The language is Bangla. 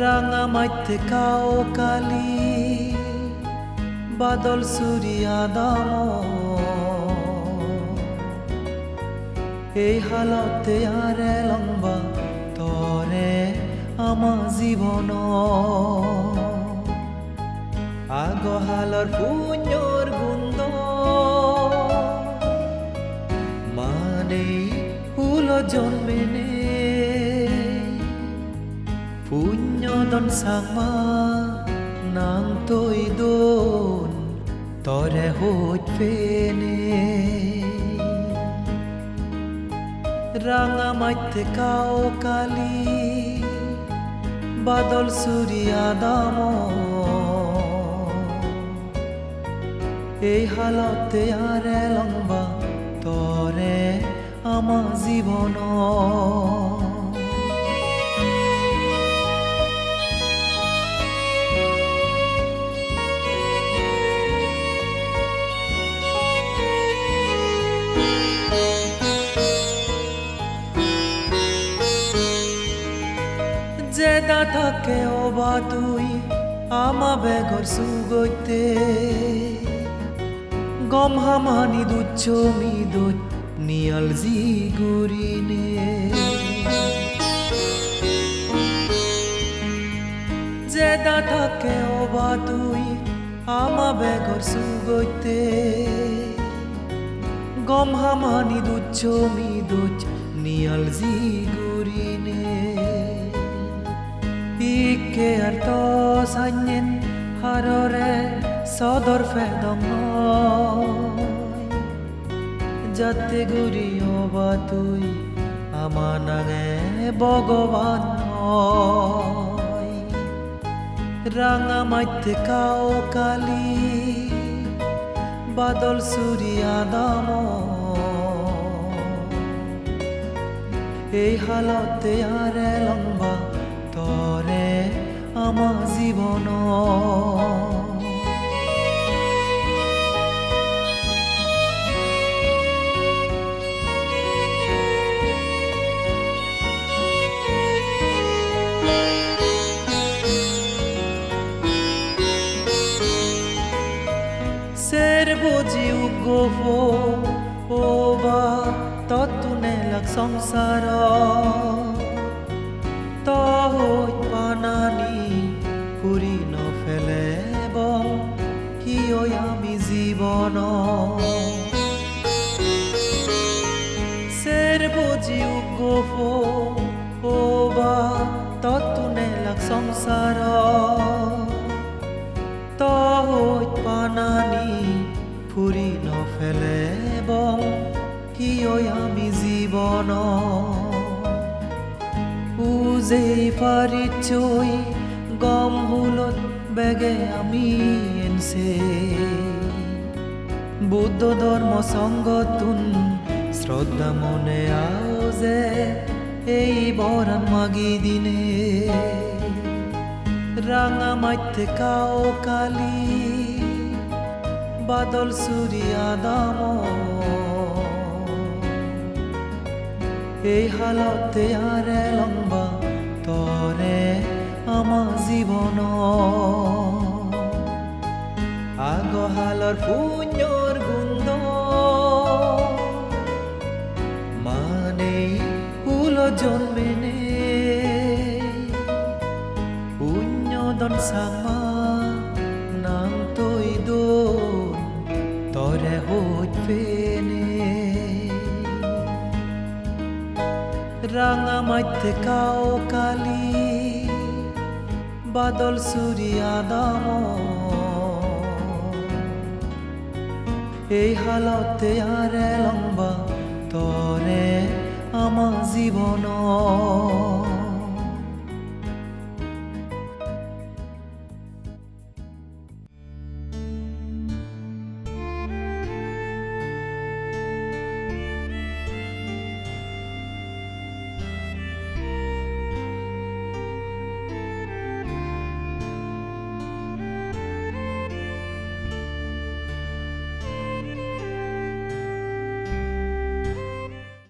রাঙা মাইতে কাও কালি বাদল সুরিয়া দাম এই হালতে আরে লম্বা তরে আমা জীবন আগহালর পুণ্যর গুন্দ মানে ফুল জন্মেনে পুণ্যদন সাংমা নাং তৈ দোন তরে হইত ফেনে রাঙা মাইতে কাও কালি বাদল সুরিয়া দাম এই হালতে আরে লম্বা তরে আমা জীবন জেদা থাকে অবা তুই আমা বেগর সুগৈতে। গম হামানি দুচ্ছ মি দুচ নিয়াল জি গুরিনে জেদা থাকে অবা তুই আমা বেগর সুগৈতে। গম হামানি দুচ্ছ মি দুচ নিয়াল জি গুরিনে Ike arto sanyen harore sodor fedong যাতে গুরি হবা তুই আমানাঙে ভগবান হয়। রাঙা মাইতে কাও কালি বাদল সুরিয়া দাম এই হালতে আরে লম্বা আমা জীবন। ser বুঝি উগোব ওবা ততুনে লাগ সংসার। জীবন। সংসার। পানানি ফুরি নফেলে বং কিয় আমি জীবন। উজেই পারি চই গম হুলত বেগে আমি এনসে। বুদ্ধ ধর্ম সঙ্গতুন শ্রদ্ধা মনে আও যে এই বরান মাগি দিনে। রাঙা মাইতে কাও কালি, বাদল সুরিয়া দাম। এই হালতে আরে লম্বা, তরে আমা জীবন। আগহালর পুণ্যর ফুল জন্মেনে পুণ্যদন সামা নাং তৈ দোন তরে ফেনে রাঙা মাইতে কাও কালি, বাদল সুরিয়া দাম এই হালতে আরে লম্বা তরে আমা জীবন।